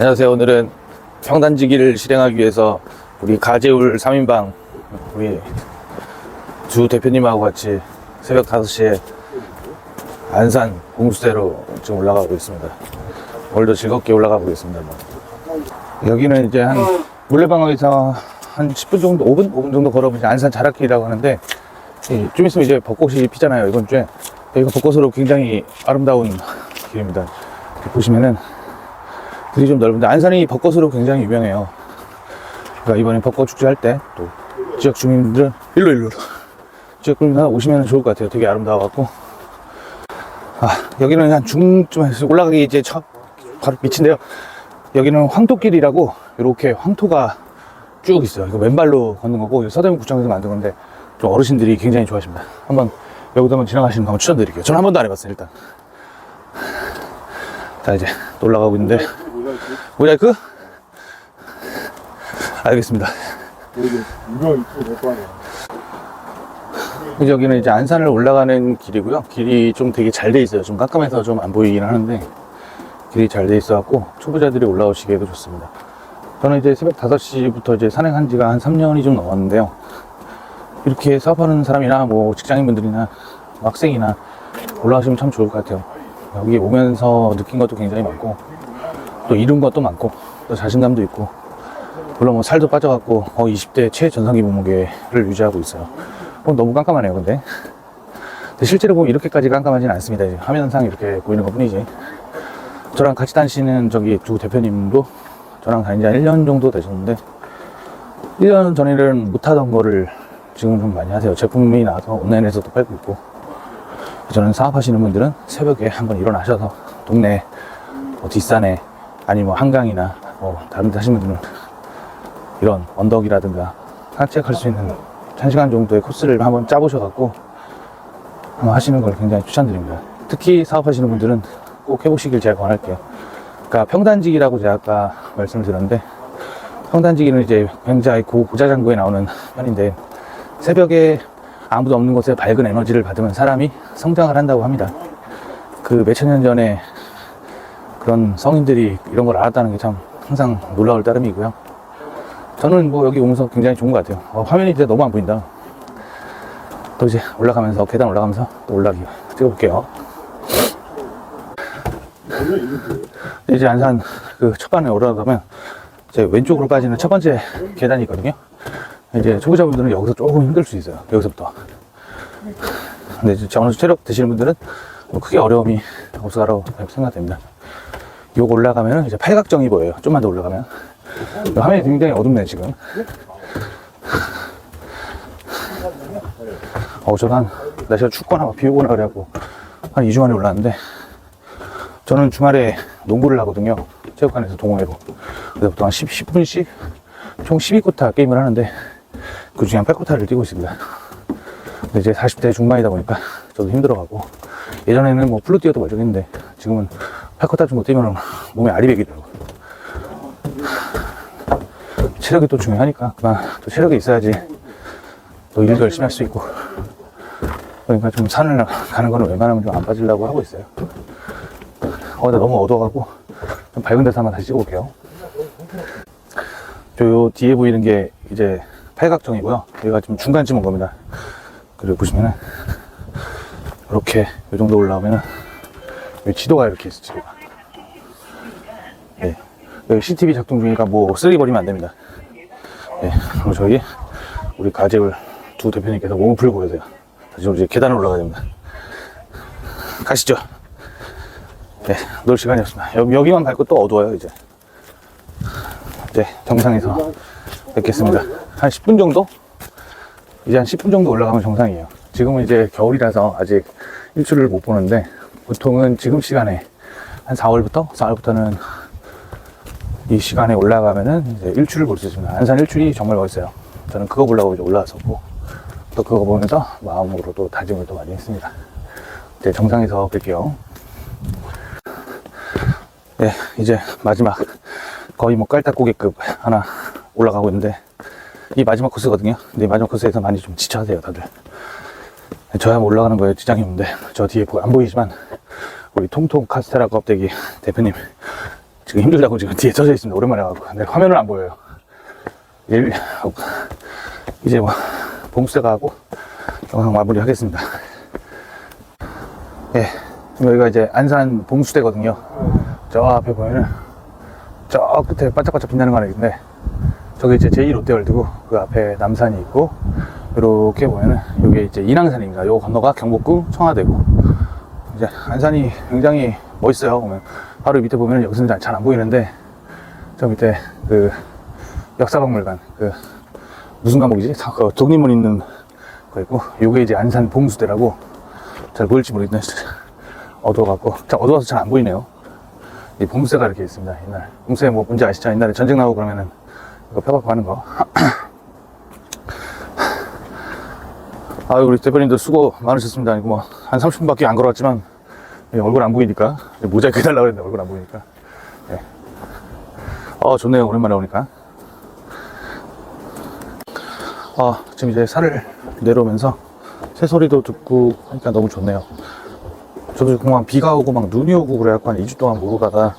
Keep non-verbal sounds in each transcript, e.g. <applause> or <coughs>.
안녕하세요. 오늘은 평단지기를 실행하기 위해서 우리 가재울 3인방 우리 주 대표님하고 같이 새벽 5시에 안산 공수대로 지금 올라가고 있습니다. 오늘도 즐겁게 올라가 보겠습니다. 뭐. 여기는 이제 한 물레방아에서 한 10분 정도, 5분? 5분 정도 걸어보면 안산 자락길이라고 하는데 이, 좀 있으면 이제 벚꽃이 피잖아요. 이번 주에. 여기가 벚꽃으로 굉장히 아름다운 길입니다. 보시면은 길이 좀 넓은데 안산이 벚꽃으로 굉장히 유명해요. 그러니까 이번에 벚꽃 축제 할 때 또 지역 주민들은 일로 일로 지역 주민들 오시면 좋을 것 같아요. 되게 아름다워갖고 아 여기는 한 중쯤에서 올라가기 이제 첫 바로 밑인데요. 여기는 황토길이라고 이렇게 황토가 쭉 있어요. 이거 맨발로 걷는 거고 이거 서대문 구청에서 만든 건데 좀 어르신들이 굉장히 좋아하십니다. 한번 여기도 한번 지나가시는 거 한번 추천드릴게요. 저는 한 번도 안 해봤어요 일단. 자 이제 또 올라가고 있는데 모자이크? 알겠습니다. 될거 아니야. 여기는 이제 안산을 올라가는 길이고요. 길이 좀 되게 잘 돼 있어요. 좀 깜깜해서 좀 안 보이긴 하는데 길이 잘 돼 있어 갖고 초보자들이 올라오시기에도 좋습니다. 저는 이제 새벽 5시부터 이제 산행한 지가 한 3년이 좀 넘었는데요. 이렇게 사업하는 사람이나 뭐 직장인분들이나 학생이나 올라가시면 참 좋을 것 같아요. 여기 오면서 느낀 것도 굉장히 많고 또 잃은 것도 많고 또 자신감도 있고 물론 뭐 살도 빠져갖고 어 20대 최전성기 몸무게를 유지하고 있어요. 어, 너무 깜깜하네요, 근데. 근데 실제로 보면 이렇게까지 깜깜하지는 않습니다. 화면상 이렇게 보이는 것 뿐이지. 저랑 같이 다니시는 저기 두 대표님도 저랑 다닌 지 한 1년 정도 되셨는데, 1년 전에는 못하던 거를 지금 좀 많이 하세요. 제품이 나와서 온라인에서도 팔고 있고. 저는 사업하시는 분들은 새벽에 한번 일어나셔서 동네 뭐 뒷산에 아니 뭐 한강이나 뭐 다른 데 하시는 분들은 이런 언덕이라든가 산책할 수 있는 1시간 정도의 코스를 한번 짜보셔갖고 한번 하시는 걸 굉장히 추천드립니다. 특히 사업하시는 분들은 꼭 해보시길 제가 권할게요. 그러니까 평단지기라고 제가 아까 말씀을 드렸는데 평단지기는 이제 굉장히 고, 고자장구에 나오는 편인데 새벽에 아무도 없는 곳에 밝은 에너지를 받으면 사람이 성장을 한다고 합니다. 그 몇천 년 전에 그런 성인들이 이런 걸 알았다는 게 참 항상 놀라울 따름이고요. 저는 뭐 여기 오면서 굉장히 좋은 것 같아요. 어, 화면이 진짜 너무 안 보인다. 또 이제 올라가면서 계단 올라가면서 또 올라기 찍어볼게요. 이제 안산 그 첫반에 올라가면 이제 왼쪽으로 빠지는 첫 번째 계단이 있거든요. 이제 초보자분들은 여기서 조금 힘들 수 있어요. 여기서부터. 근데 이제 어느 체력 되시는 분들은 뭐 크게 어려움이 없을 거라고 생각됩니다. 요거 올라가면 이제 팔각정이 보여요. 좀만 더 올라가면. 화면이 굉장히 어둡네, 지금. 어, 저도 한, 날씨가 춥거나 막 비 오거나 그래갖고, 한 2주 만에 올랐는데, 저는 주말에 농구를 하거든요. 체육관에서 동호회로. 그래서 보통 한 10, 10분씩, 총 12코타 게임을 하는데, 그 중에 한 8코타를 뛰고 있습니다. 근데 이제 40대 중반이다 보니까, 저도 힘들어가고, 예전에는 뭐 플루 뛰어도 멀쩡했는데, 지금은 8코타 정도 뛰면 몸에 알이 배기더라고요. 체력이 또 중요하니까 또 체력이 있어야지 또 일도 열심히 할 수 있고. 그러니까 좀 산을 가는 거는 웬만하면 좀 안 빠지려고 하고 있어요. 어 근데 너무 어두워가고 좀 밝은 데서 한번 다시 찍어볼게요. 저요 뒤에 보이는 게 이제 팔각정이고요. 여기가 좀 중간쯤 온 겁니다. 그리고 보시면은 이렇게 이 정도 올라오면은 여기 지도가 이렇게 있어 지도가 네. 여기 CCTV 작동 중이니까 뭐 쓰레기 버리면 안 됩니다. 네. 그리고 저희 우리 가재울 두 대표님께서 몸을 풀고 계세요. 다시 이제 계단을 올라가야 됩니다. 가시죠. 네, 놀 시간이 없습니다. 여기, 여기만 밟고 또 어두워요, 이제. 이제 정상에서 뵙겠습니다. 한 10분 정도? 이제 한 10분 정도 올라가면 정상이에요. 지금은 이제 겨울이라서 아직 일출을 못 보는데 보통은 지금 시간에 한 4월부터 4월부터는 이 시간에 올라가면은 이제 일출을 볼 수 있습니다. 안산 일출이 정말 멋있어요. 저는 그거 보려고 이제 올라왔었고 또 그거 보면서 마음으로도 다짐을 또 많이 했습니다. 이제 정상에서 뵐게요. 네, 이제 마지막 거의 뭐 깔딱고개급 하나 올라가고 있는데 이 마지막 코스거든요. 근데 이 마지막 코스에서 많이 좀 지쳐하세요, 다들. 저야 뭐 올라가는 거에 지장이 없는데 저 뒤에 보- 안 보이지만 우리 통통 카스테라 껍데기 <laughs> 대표님 지금 힘들다고 지금 뒤에 젖어 있습니다. 오랜만에 와갖고. 근데 화면은 안 보여요. 일, 이제 뭐, 봉수대가 하고 영상 마무리 하겠습니다. 예. 여기가 이제 안산 봉수대거든요. 저 앞에 보면은 저 끝에 반짝반짝 빛나는 거 하나 있는데 저기 이제 제2 롯데월드고 그 앞에 남산이 있고 이렇게 보면은 여기 이제 인왕산입니다. 요 건너가 경복궁 청와대고 이제 안산이 굉장히 멋있어요. 보면 바로 밑에 보면 여기서는 잘 안 보이는데 저 밑에 그 역사박물관 그 무슨 과목이지? 사- 그 독립문 있는 거 있고 요게 이제 안산 봉수대라고 잘 보일지 모르겠네. 어두워갖고 자 어두워서 잘 안 보이네요. 이 봉수대가 이렇게 있습니다. 옛날 봉수대 뭐 뭔지 아시죠? 옛날에 전쟁 나고 그러면은 이거 펴갖고 하는 거. <coughs> 아유 우리 대표님들 수고 많으셨습니다. 이거 뭐 한 30분밖에 안 걸어왔지만 예, 얼굴 안 보이니까 모자이크 해달라고 했는데 얼굴 안 보이니까. 예. 어 좋네요. 오랜만에 오니까. 아 지금 이제 산을 내려오면서 새소리도 듣고 하니까 너무 좋네요. 저도 그만 비가 오고 막 눈이 오고 그래갖고 한 2주 동안 못 오다가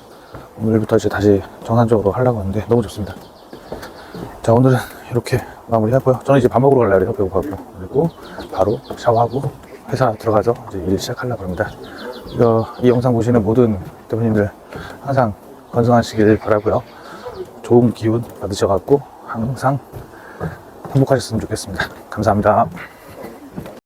오늘부터 이제 다시 정상적으로 하려고 하는데 너무 좋습니다. 자 오늘은 이렇게 마무리 하고요. 저는 이제 밥 먹으러 해요. 배고파고 그리고 바로 샤워하고 회사 들어가서 이제 일 시작하려고 합니다. 이거 이 영상 보시는 모든 대표님들 항상 건강하시길 바라고요. 좋은 기운 받으셔갖고 항상 행복하셨으면 좋겠습니다. 감사합니다.